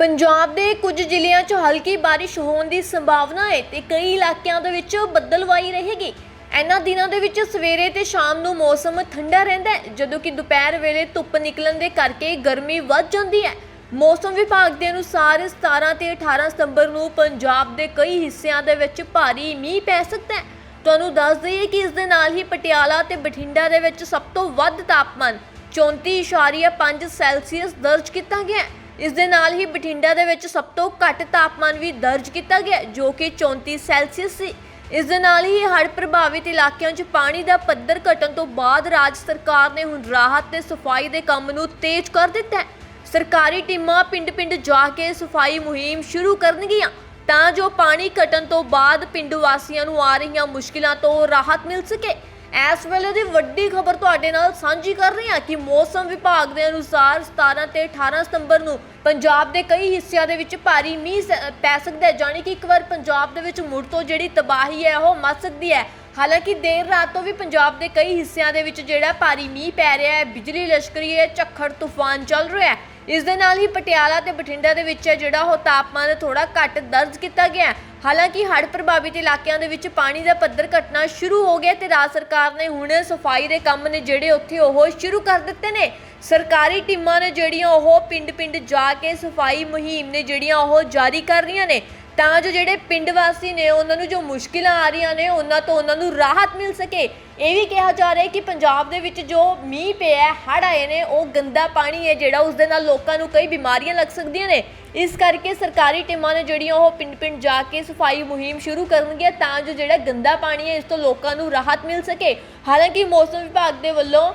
ਪੰਜਾਬ ਦੇ ਕੁਝ ਜ਼ਿਲ੍ਹਿਆਂ 'ਚ ਹਲਕੀ ਬਾਰਿਸ਼ ਹੋਣ ਦੀ ਸੰਭਾਵਨਾ ਹੈ ਤੇ ਕਈ ਇਲਾਕਿਆਂ ਦੇ ਵਿੱਚ ਬੱਦਲਵਾਈ ਰਹੇਗੀ। ਇਹਨਾਂ ਦਿਨਾਂ ਦੇ ਵਿੱਚ ਸਵੇਰੇ ਤੇ ਸ਼ਾਮ ਨੂੰ ਮੌਸਮ ਠੰਡਾ ਰਹਿੰਦਾ ਹੈ, ਜਦੋਂ ਕਿ ਦੁਪਹਿਰ ਵੇਲੇ ਧੁੱਪ ਨਿਕਲਣ ਦੇ ਕਰਕੇ ਗਰਮੀ ਵੱਧ ਜਾਂਦੀ ਹੈ। ਮੌਸਮ ਵਿਭਾਗ ਦੇ ਅਨੁਸਾਰ 17 ਤੇ 18 ਸਤੰਬਰ ਨੂੰ ਪੰਜਾਬ ਦੇ ਕਈ ਹਿੱਸਿਆਂ ਦੇ ਵਿੱਚ ਭਾਰੀ ਮੀਂਹ ਪੈ ਸਕਦਾ ਹੈ। ਤੁਹਾਨੂੰ ਦੱਸ ਦਈਏ ਕਿ ਇਸ ਦੇ ਨਾਲ ਹੀ ਪਟਿਆਲਾ ਤੇ ਬਠਿੰਡਾ ਦੇ ਵਿੱਚ ਸਭ ਤੋਂ ਵੱਧ ਤਾਪਮਾਨ 34.5 ਸੈਲਸੀਅਸ ਦਰਜ ਕੀਤਾ ਗਿਆ ਹੈ। ਇਸ ਦੇ ਨਾਲ ਹੀ ਬਠਿੰਡਾ ਦੇ ਵਿੱਚ ਸਭ ਤੋਂ ਘੱਟ ਤਾਪਮਾਨ ਵੀ ਦਰਜ ਕੀਤਾ ਗਿਆ ਜੋ ਕਿ 34 ਸੈਲਸੀਅਸ ਸੀ। ਇਸ ਦੇ ਨਾਲ ਹੀ ਹੜ੍ਹ ਪ੍ਰਭਾਵਿਤ ਇਲਾਕਿਆਂ 'ਚ ਪਾਣੀ ਦਾ ਪੱਧਰ ਘਟਣ ਤੋਂ ਬਾਅਦ ਰਾਜ ਸਰਕਾਰ ਨੇ ਹੁਣ ਰਾਹਤ ਤੇ ਸਫ਼ਾਈ ਦੇ ਕੰਮ ਨੂੰ ਤੇਜ਼ ਕਰ ਦਿੱਤਾ ਹੈ। ਸਰਕਾਰੀ ਟੀਮਾਂ ਪਿੰਡ-ਪਿੰਡ ਜਾ ਕੇ ਸਫ਼ਾਈ ਮੁਹਿੰਮ ਸ਼ੁਰੂ ਕਰਨਗੀਆਂ, ਤਾਂ ਜੋ ਪਾਣੀ ਘਟਣ ਤੋਂ ਬਾਅਦ ਪਿੰਡ ਵਾਸੀਆਂ ਨੂੰ ਆ ਰਹੀਆਂ ਮੁਸ਼ਕਿਲਾਂ ਤੋਂ ਰਾਹਤ ਮਿਲ ਸਕੇ। ਇਸ ਵੇਲੇ ਦੀ ਵੱਡੀ ਖਬਰ ਤੁਹਾਡੇ ਨਾਲ ਸਾਂਝੀ ਕਰ ਰਹੇ ਹਾਂ ਕਿ ਮੌਸਮ ਵਿਭਾਗ ਦੇ ਅਨੁਸਾਰ 17 ਤੇ 18 ਸਤੰਬਰ ਨੂੰ ਪੰਜਾਬ ਦੇ ਕਈ ਹਿੱਸਿਆਂ ਦੇ ਵਿੱਚ ਭਾਰੀ ਮੀਂਹ ਸ- ਪੈ ਸਕਦਾ ਹੈ, ਜਾਣੀ ਕਿ ਇੱਕ ਵਾਰ ਪੰਜਾਬ ਦੇ ਵਿੱਚ ਮੁੜ ਤੋਂ ਜਿਹੜੀ ਤਬਾਹੀ ਹੈ, ਉਹ ਮੱਚ ਸਕਦੀ ਹੈ। ਹਾਲਾਂਕਿ ਦੇਰ ਰਾਤ ਤੋਂ ਵੀ ਪੰਜਾਬ ਦੇ ਕਈ ਹਿੱਸਿਆਂ ਦੇ ਵਿੱਚ ਜਿਹੜਾ ਭਾਰੀ ਮੀਂਹ ਪੈ ਰਿਹਾ ਹੈ, ਬਿਜਲੀ, ਲਸ਼ਕਰੀ ਹੈ ਝੱਖੜ, ਤੂਫਾਨ ਚੱਲ ਰਿਹਾ ਹੈ। ਇਸ ਦੇ ਨਾਲ ਹੀ ਪਟਿਆਲਾ ਤੇ ਬਠਿੰਡਾ ਦੇ ਵਿੱਚ ਹੈ, ਜਿਹੜਾ ਉਹ ਤਾਪਮਾਨ ਥੋੜਾ ਘੱਟ ਦਰਜ ਕੀਤਾ ਗਿਆ ਹਾਲਾਂਕਿ ਹੜ੍ਹ ਪ੍ਰਭਾਵਿਤ ਇਲਾਕਿਆਂ ਦੇ ਵਿੱਚ ਪਾਣੀ ਦਾ ਪੱਧਰ ਘਟਣਾ ਸ਼ੁਰੂ ਹੋ ਗਿਆ ਤੇ ਰਾਜ ਸਰਕਾਰ ਨੇ ਹੁਣ ਸਫ਼ਾਈ ਦੇ ਕੰਮ ਨੇ ਜਿਹੜੇ ਉੱਥੇ ਉਹ ਸ਼ੁਰੂ ਕਰ ਦਿੱਤੇ ਨੇ। ਸਰਕਾਰੀ ਟੀਮਾਂ ਨੇ ਜਿਹੜੀਆਂ ਉਹ ਪਿੰਡ-ਪਿੰਡ ਜਾ ਕੇ ਸਫ਼ਾਈ ਮੁਹਿੰਮ ਨੇ ਜਿਹੜੀਆਂ ਉਹ ਜਾਰੀ ਕਰ ਰਹੀਆਂ ਨੇ। ਤਾਂ ਜੋ ਜਿਹੜੇ ਪਿੰਡ ਵਾਸੀ ਨੇ, ਉਹਨਾਂ ਨੂੰ ਜੋ ਮੁਸ਼ਕਿਲਾਂ ਆ ਰਹੀਆਂ ਨੇ, ਉਹਨਾਂ ਤੋਂ ਉਹਨਾਂ ਨੂੰ ਰਾਹਤ ਮਿਲ ਸਕੇ। ਇਹ ਵੀ ਕਿਹਾ ਜਾ ਰਿਹਾ ਹੈ ਕਿ ਪੰਜਾਬ ਦੇ ਵਿੱਚ ਜੋ ਮੀਂਹ ਪਿਆ ਹੈ ਹੜ੍ਹ ਆਏ ਨੇ, ਉਹ ਗੰਦਾ ਪਾਣੀ ਹੈ ਜਿਹੜਾ ਉਸ ਦੇ ਨਾਲ ਲੋਕਾਂ ਨੂੰ ਕਈ ਬਿਮਾਰੀਆਂ ਲੱਗ ਸਕਦੀਆਂ ਨੇ। ਇਸ ਕਰਕੇ ਸਰਕਾਰੀ ਟੀਮਾਂ ਨੇ ਜਿਹੜੀਆਂ ਉਹ ਪਿੰਡ-ਪਿੰਡ ਜਾ ਕੇ ਸਫ਼ਾਈ ਮੁਹਿੰਮ ਸ਼ੁਰੂ ਕਰਨਗੀਆਂ ਤਾਂ ਜੋ ਜਿਹੜਾ ਗੰਦਾ ਪਾਣੀ ਹੈ, ਇਸ ਤੋਂ ਲੋਕਾਂ ਨੂੰ ਰਾਹਤ ਮਿਲ ਸਕੇ। ਹਾਲਾਂਕਿ ਮੌਸਮ ਵਿਭਾਗ ਦੇ ਵੱਲੋਂ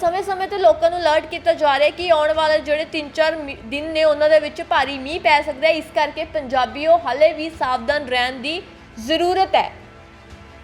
ਸਮੇਂ-ਸਮੇਂ ਤੇ ਲੋਕਾਂ ਨੂੰ ਅਲਰਟ ਕੀਤਾ ਜਾ ਰਿਹਾ ਕਿ ਆਉਣ ਵਾਲੇ ਜਿਹੜੇ 3-4 ਦਿਨ ਨੇ ਉਹਨਾਂ ਦੇ ਵਿੱਚ ਭਾਰੀ ਮੀਂਹ ਪੈ ਸਕਦਾ ਹੈ। ਇਸ ਕਰਕੇ ਪੰਜਾਬੀਓ ਹਾਲੇ ਵੀ ਸਾਵਧਾਨ ਰਹਿਣ ਦੀ ਜ਼ਰੂਰਤ ਹੈ।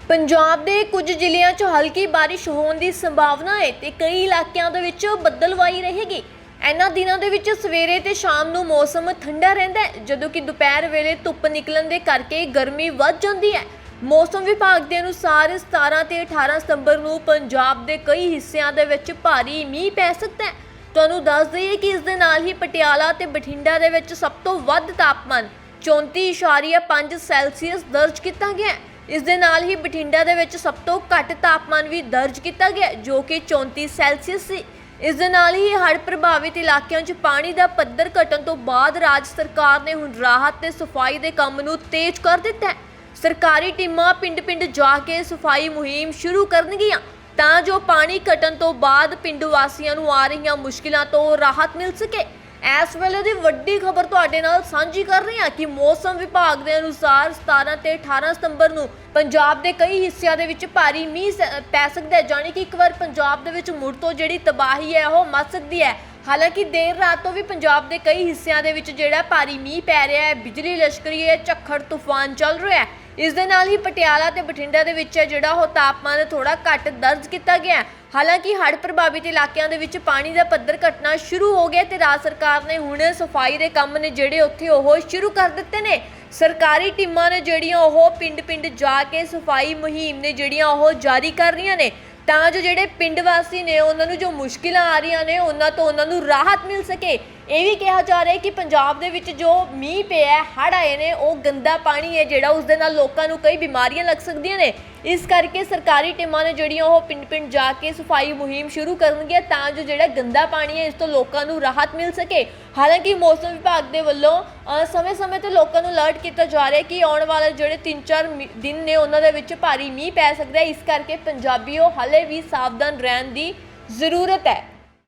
ਪੰਜਾਬ ਦੇ ਕੁਝ ਜ਼ਿਲ੍ਹਿਆਂ 'ਚ ਹਲਕੀ ਬਾਰਿਸ਼ ਹੋਣ ਦੀ ਸੰਭਾਵਨਾ ਹੈ ਤੇ ਕਈ ਇਲਾਕਿਆਂ ਦੇ ਵਿੱਚ ਬੱਦਲਵਾਈ ਰਹੇਗੀ। ਇਹਨਾਂ ਦਿਨਾਂ ਦੇ ਵਿੱਚ ਸਵੇਰੇ ਤੇ ਸ਼ਾਮ ਨੂੰ ਮੌਸਮ ਠੰਡਾ ਰਹਿੰਦਾ ਹੈ, ਜਦੋਂ ਕਿ ਦੁਪਹਿਰ ਵੇਲੇ ਧੁੱਪ ਨਿਕਲਣ ਦੇ ਕਰਕੇ ਗਰਮੀ ਵੱਧ ਜਾਂਦੀ ਹੈ। ਮੌਸਮ ਵਿਭਾਗ ਦੇ ਅਨੁਸਾਰ 17 ਤੇ 18 ਸਤੰਬਰ ਨੂੰ ਪੰਜਾਬ ਦੇ ਕਈ ਹਿੱਸਿਆਂ ਦੇ ਵਿੱਚ ਭਾਰੀ ਮੀਂਹ ਪੈ ਸਕਦਾ ਹੈ। ਤੁਹਾਨੂੰ ਦੱਸ ਦਈਏ ਕਿ ਇਸ ਦੇ ਨਾਲ ਹੀ ਪਟਿਆਲਾ ਤੇ ਬਠਿੰਡਾ ਦੇ ਵਿੱਚ ਸਭ ਤੋਂ ਵੱਧ ਤਾਪਮਾਨ 34.5 ਸੈਲਸੀਅਸ ਦਰਜ ਕੀਤਾ ਗਿਆ ਹੈ। ਇਸ ਦੇ ਨਾਲ ਹੀ ਬਠਿੰਡਾ ਦੇ ਵਿੱਚ ਸਭ ਤੋਂ ਘੱਟ ਤਾਪਮਾਨ ਵੀ ਦਰਜ ਕੀਤਾ ਗਿਆ ਜੋ ਕਿ 34 ਸੈਲਸੀਅਸ ਸੀ। ਇਸ ਦੇ ਨਾਲ ਹੀ ਹੜ੍ਹ ਪ੍ਰਭਾਵਿਤ ਇਲਾਕਿਆਂ 'ਚ ਪਾਣੀ ਦਾ ਪੱਧਰ ਘਟਣ ਤੋਂ ਬਾਅਦ ਰਾਜ ਸਰਕਾਰ ਨੇ ਹੁਣ ਰਾਹਤ ਤੇ ਸਫ਼ਾਈ ਦੇ ਕੰਮ ਨੂੰ ਤੇਜ਼ ਕਰ ਦਿੱਤਾ ਹੈ। ਸਰਕਾਰੀ ਟੀਮਾਂ ਪਿੰਡ-ਪਿੰਡ ਜਾ ਕੇ ਸਫ਼ਾਈ ਮੁਹਿੰਮ ਸ਼ੁਰੂ ਕਰਨਗੀਆਂ ਤਾਂ ਜੋ ਪਾਣੀ ਘਟਣ ਤੋਂ ਬਾਅਦ ਪਿੰਡ ਵਾਸੀਆਂ ਨੂੰ ਆ ਰਹੀਆਂ ਮੁਸ਼ਕਿਲਾਂ ਤੋਂ ਰਾਹਤ ਮਿਲ ਸਕੇ। ਇਸ ਵੇਲੇ ਦੀ ਵੱਡੀ ਖਬਰ ਤੁਹਾਡੇ ਨਾਲ ਸਾਂਝੀ ਕਰ ਰਹੇ ਹਾਂ ਕਿ ਮੌਸਮ ਵਿਭਾਗ ਦੇ ਅਨੁਸਾਰ 17 ਤੇ 18 ਸਤੰਬਰ ਨੂੰ ਪੰਜਾਬ ਦੇ ਕਈ ਹਿੱਸਿਆਂ ਦੇ ਵਿੱਚ ਭਾਰੀ ਮੀਂਹ ਸ- ਪੈ ਸਕਦਾ ਹੈ, ਜਾਣੀ ਕਿ ਇੱਕ ਵਾਰ ਪੰਜਾਬ ਦੇ ਵਿੱਚ ਮੁੜ ਤੋਂ ਜਿਹੜੀ ਤਬਾਹੀ ਹੈ, ਉਹ ਮਚ ਸਕਦੀ ਹੈ। ਹਾਲਾਂਕਿ ਦੇਰ ਰਾਤ ਤੋਂ ਵੀ ਪੰਜਾਬ ਦੇ ਕਈ ਹਿੱਸਿਆਂ ਦੇ ਵਿੱਚ ਜਿਹੜਾ ਭਾਰੀ ਮੀਂਹ ਪੈ ਰਿਹਾ ਹੈ, ਬਿਜਲੀ, ਲਸ਼ਕਰੀ ਹੈ, ਝੱਖੜ, ਤੂਫਾਨ ਚੱਲ ਰਿਹਾ ਹੈ। ਇਸ ਦੇ ਨਾਲ ਹੀ ਪਟਿਆਲਾ ਤੇ ਬਠਿੰਡਾ ਦੇ ਵਿੱਚ ਹੈ, ਜਿਹੜਾ ਉਹ ਤਾਪਮਾਨ ਥੋੜਾ ਘੱਟ ਦਰਜ ਕੀਤਾ ਗਿਆ ਹਾਲਾਂਕਿ ਹੜ੍ਹ ਪ੍ਰਭਾਵਿਤ ਇਲਾਕਿਆਂ ਦੇ ਵਿੱਚ ਪਾਣੀ ਦਾ ਪੱਧਰ ਘਟਣਾ ਸ਼ੁਰੂ ਹੋ ਗਿਆ ਤੇ ਰਾਜ ਸਰਕਾਰ ਨੇ ਹੁਣ ਸਫ਼ਾਈ ਦੇ ਕੰਮ ਨੇ ਜਿਹੜੇ ਉੱਥੇ ਉਹ ਸ਼ੁਰੂ ਕਰ ਦਿੱਤੇ ਨੇ। ਸਰਕਾਰੀ ਟੀਮਾਂ ਨੇ ਜਿਹੜੀਆਂ ਉਹ ਪਿੰਡ-ਪਿੰਡ ਜਾ ਕੇ ਸਫ਼ਾਈ ਮੁਹਿੰਮ ਨੇ ਜਿਹੜੀਆਂ ਉਹ ਜਾਰੀ ਕਰ ਰਹੀਆਂ ਨੇ। ਤਾਂ ਜੋ ਜਿਹੜੇ ਪਿੰਡ ਵਾਸੀ ਨੇ, ਉਹਨਾਂ ਨੂੰ ਜੋ ਮੁਸ਼ਕਿਲਾਂ ਆ ਰਹੀਆਂ ਨੇ, ਉਹਨਾਂ ਤੋਂ ਉਹਨਾਂ ਨੂੰ ਰਾਹਤ ਮਿਲ ਸਕੇ। ਇਹ ਵੀ ਕਿਹਾ ਜਾ ਰਿਹਾ ਹੈ ਕਿ ਪੰਜਾਬ ਦੇ ਵਿੱਚ ਜੋ ਮੀਂਹ ਪਿਆ ਹੈ ਹੜ੍ਹ ਆਏ ਨੇ, ਉਹ ਗੰਦਾ ਪਾਣੀ ਹੈ ਜਿਹੜਾ ਉਸ ਦੇ ਨਾਲ ਲੋਕਾਂ ਨੂੰ ਕਈ ਬਿਮਾਰੀਆਂ ਲੱਗ ਸਕਦੀਆਂ ਨੇ। ਇਸ ਕਰਕੇ ਸਰਕਾਰੀ ਟੀਮਾਂ ਨੇ ਜਿਹੜੀਆਂ ਉਹ ਪਿੰਡ-ਪਿੰਡ ਜਾ ਕੇ ਸਫ਼ਾਈ ਮੁਹਿੰਮ ਸ਼ੁਰੂ ਕਰਨਗੀਆਂ ਤਾਂ ਜੋ ਜਿਹੜਾ ਗੰਦਾ ਪਾਣੀ ਹੈ, ਇਸ ਤੋਂ ਲੋਕਾਂ ਨੂੰ ਰਾਹਤ ਮਿਲ ਸਕੇ। ਹਾਲਾਂਕਿ ਮੌਸਮ ਵਿਭਾਗ ਦੇ ਵੱਲੋਂ ਸਮੇਂ-ਸਮੇਂ ਤੇ ਲੋਕਾਂ ਨੂੰ ਅਲਰਟ ਕੀਤਾ ਜਾ ਰਿਹਾ ਹੈ ਕਿ ਆਉਣ ਵਾਲੇ ਜਿਹੜੇ 3-4 ਦਿਨ ਨੇ ਉਹਨਾਂ ਦੇ ਵਿੱਚ ਭਾਰੀ ਮੀਂਹ ਪੈ ਸਕਦਾ ਹੈ। ਇਸ ਕਰਕੇ ਪੰਜਾਬੀਓ ਹਾਲੇ ਵੀ ਸਾਵਧਾਨ ਰਹਿਣ ਦੀ ਜ਼ਰੂਰਤ ਹੈ।